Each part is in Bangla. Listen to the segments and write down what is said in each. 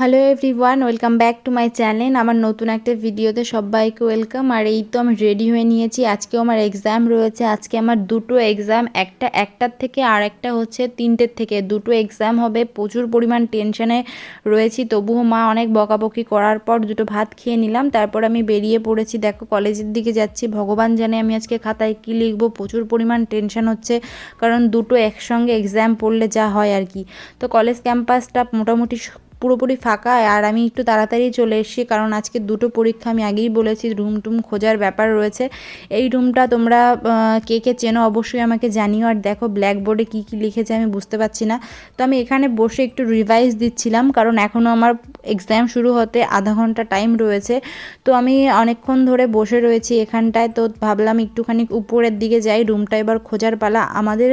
Hello everyone welcome back to my channel আমার নতুন একটা ভিডিওতে সবাইকে ওয়েলকাম আর এই তো আমি রেডি হয়ে নিয়েছি। আজকে আমার এক্সাম রয়েছে। আজকে আমার দুটো এক্সাম একটা একটার থেকে আর একটা হচ্ছে তিনটের থেকে। দুটো এক্সাম হবে। প্রচুর পরিমাণ টেনশানে রয়েছি। তবুও মা অনেক বকাবকি করার পর দুটো ভাত খেয়ে নিলাম। তারপর আমি বেরিয়ে পড়েছি। দেখো, কলেজের দিকে যাচ্ছি। ভগবান জানে আমি আজকে খাতায় কী লিখব। প্রচুর পরিমাণ টেনশন হচ্ছে। কারণ দুটো একসঙ্গে এক্সাম পড়লে যা হয় আর কি। তো কলেজ ক্যাম্পাসটা মোটামুটি পুরোপুরি ফাঁকা, আর আমি একটু তাড়াতাড়ি চলে এসেছি, কারণ আজকে দুটো পরীক্ষা আমি আগেই বলেছি, রুম টুম খোঁজার ব্যাপার রয়েছে। এই রুমটা তোমরা কে কে চেনো অবশ্যই আমাকে জানিও, আর দেখো ব্ল্যাকবোর্ডে কী কী লিখেছে আমি বুঝতে পারছি না। তো আমি এখানে বসে একটু রিভাইজ দিচ্ছিলাম, কারণ এখনও আমার এক্সাম শুরু হতে আধা ঘণ্টা টাইম রয়েছে। তো আমি অনেকক্ষণ ধরে বসে রয়েছি এখানটায়, তো ভাবলাম একটুখানি উপরের দিকে যাই, রুমটা এবার খোঁজার পালা। আমাদের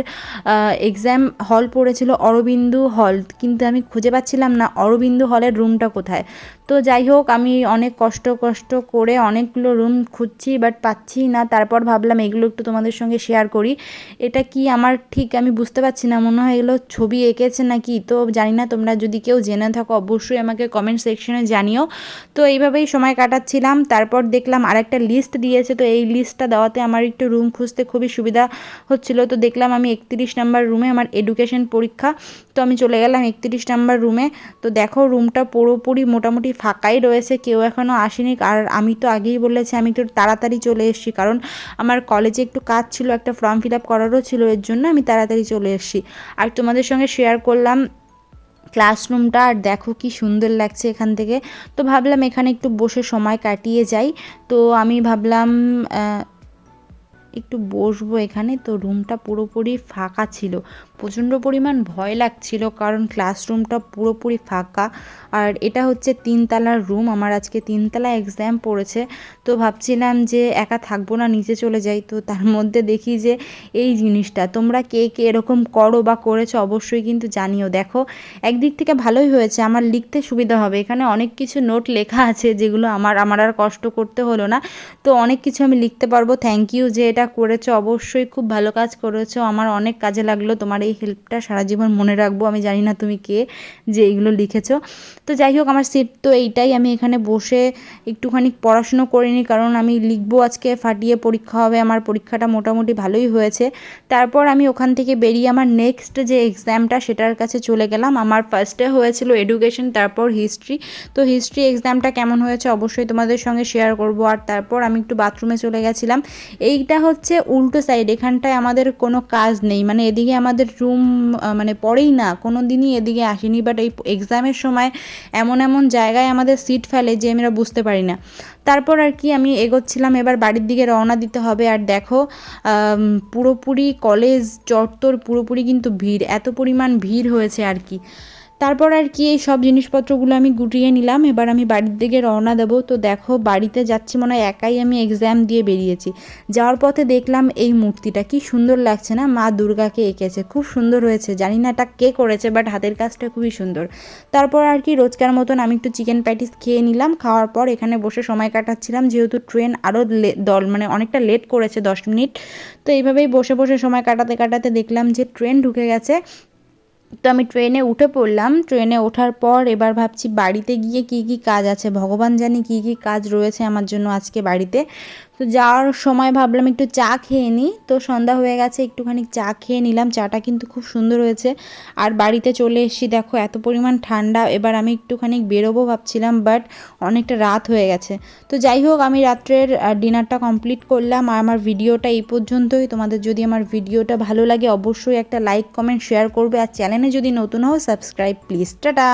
এক্সাম হল পড়েছিল অরবিন্দু হল কিন্তু আমি খুঁজে পাচ্ছিলাম না, অরবিন্দু হলের রুমটা কোথায়? তো যাই হোক, আমি অনেক কষ্ট কষ্ট করে অনেকগুলো রুম খুঁজছি বাট পাচ্ছি না। তারপর ভাবলাম এগুলো একটু তোমাদের সঙ্গে শেয়ার করি। এটা কি আমার ঠিক আমি বুঝতে পারছি না, মনে হয় এগুলো ছবি এঁকেছে নাকি? তো জানি না, তোমরা যদি কেউ জেনে থাকো, অবশ্যই আমাকে কমেন্ট সেকশনে জানিও। তো এইভাবেই সময় কাটাচ্ছিলাম, তারপর দেখলাম আরেকটা লিস্ট দিয়েছে, তো এই লিস্টটা দেওয়াতে আমার একটু রুম খুঁজতে খুবই সুবিধা হচ্ছিল। তো দেখলাম আমি একত্রিশ নাম্বার রুমে আমার এডুকেশন পরীক্ষা, তো আমি চলে গেলাম একত্রিশ নাম্বার রুমে তো দেখো রুমটা পুরোপুরি মোটামুটি ফাঁকাই রয়েছে, কেউ এখনও আসেনি। আর আমি তো আগেই বলেছি, আমি একটু তাড়াতাড়ি চলে এসেছি। কারণ আমার কলেজে একটু কাজ ছিল, একটা ফর্ম ফিল আপ করারও ছিল। এর জন্য আমি তাড়াতাড়ি চলে এসেছি। আর তোমাদের সঙ্গে শেয়ার করলাম ক্লাসরুমটা আর দেখো কি সুন্দর লাগছে এখান থেকে। তো ভাবলাম এখানে একটু বসে সময় কাটিয়ে যাই। তো আমি ভাবলাম একটু বসবো এখানে। তো রুমটা পুরোপুরি ফাঁকা ছিল। প্রচণ্ড পরিমাণ ভয় লাগছিল কারণ ক্লাসরুমটা পুরোপুরি ফাঁকা। আর এটা হচ্ছে তিনতলার রুম আমার আজকে তিনতলা এক্সাম পড়েছে। তো ভাবছিলাম যে একা থাকব না, নিচে চলে যাই। তো তার মধ্যে দেখি যে এই জিনিসটা, তোমরা কে কে এরকম করো বা করেছ অবশ্যই কিন্তু জানিও। দেখো, একদিক থেকে ভালোই হয়েছে, আমার লিখতে সুবিধা হবে। এখানে অনেক কিছু নোট লেখা আছে যেগুলো আমার আমার আর কষ্ট করতে হলো না। তো অনেক কিছু আমি লিখতে পারব। থ্যাংক ইউ যে এটা করেছ, অবশ্যই খুব ভালো কাজ করেছ। আমার অনেক কাজে লাগল তোমার এই হেল্পটা সারা জীবন মনে রাখব। আমি জানি না তুমি কে, যে এইগুলো লিখেছো। তো যাই হোক, আমার সিট তো এইটাই। আমি এখানে বসে একটুখানি পড়াশুনো করিনি, কারণ আমি লিখব আজকে, ফাটিয়ে পরীক্ষা হবে। আমার পরীক্ষাটা মোটামুটি ভালোই হয়েছে। তারপর আমি ওখান থেকে বেরিয়ে আমার নেক্সট যে এক্সামটা সেটার কাছে চলে গেলাম। আমার ফার্স্টে হয়েছিল এডুকেশন তারপর হিস্ট্রি তো হিস্ট্রি এক্সামটা কেমন হয়েছে অবশ্যই তোমাদের সঙ্গে শেয়ার করব। আর তারপর আমি একটু বাথরুমে চলে গেছিলাম। এইটা হচ্ছে উল্টো সাইড এখানটায় আমাদের কোনো কাজ নেই। মানে এদিকে আমাদের রুম মানে পড়েই না কোনো দিনই এদিকে আসেনি বাট এই এক্সামের সময় এমন এমন জায়গায় আমাদের সিট ফেলে যে আমরা বুঝতে পারি না। তারপর আর কি আমি এগোচ্ছিলাম, এবার বাড়ির দিকে রওনা দিতে হবে। আর দেখো পুরোপুরি কলেজ চত্বর, পুরোপুরি কিন্তু ভিড়, এত পরিমাণ ভিড় হয়েছে আর কি। তারপর আর কি এই সব জিনিসপত্রগুলো আমি গুটিয়ে নিলাম। এবার আমি বাড়ির দিকে রওনা দেবো। তো দেখো, বাড়িতে যাচ্ছি মনে হয়, একাই আমি এক্সাম দিয়ে বেরিয়েছি। যাওয়ার পথে দেখলাম এই মূর্তিটা, কি সুন্দর লাগছে না? মা দুর্গাকে এঁকেছে। খুব সুন্দর হয়েছে। জানি না এটা কে করেছে বাট হাতের কাজটা খুবই সুন্দর। তারপর আর কি রোজকার মতন আমি একটু চিকেন প্যাটিস খেয়ে নিলাম। খাওয়ার পর এখানে বসে সময় কাটাচ্ছিলাম। যেহেতু ট্রেন আরও দল মানে অনেকটা লেট করেছে, দশ মিনিট। তো এইভাবেই বসে বসে সময় কাটাতে কাটাতে দেখলাম যে ট্রেন ঢুকে গেছে। তো আমি ট্রেনে উঠে পড়লাম। ট্রেনে ওঠার পর এবার ভাবছি বাড়িতে গিয়ে কি কি কাজ আছে? ভগবান জানি কি কি কাজ রয়েছে আমার জন্য আজকে বাড়িতে। তো যাওয়ার সময় ভাবলাম একটু চা খেয়ে নিই। তো সন্ধ্যা হয়ে গেছে, একটুখানি চা খেয়ে নিলাম। চাটা কিন্তু খুব সুন্দর হয়েছে। আর বাড়িতে চলে এসেছি, দেখো এত পরিমাণ ঠান্ডা। এবার আমি একটুখানি বেরোবো ভাবছিলাম বাট অনেকটা রাত হয়ে গেছে। তো যাই হোক, আমি রাত্রের ডিনারটা কমপ্লিট করলাম। আর আমার ভিডিওটা এই পর্যন্তই। তোমাদের যদি আমার ভিডিওটা ভালো লাগে, অবশ্যই একটা লাইক কমেন্ট শেয়ার করবে। আর চ্যানেলে যদি নতুন হও সাবস্ক্রাইব প্লিজ টাটা!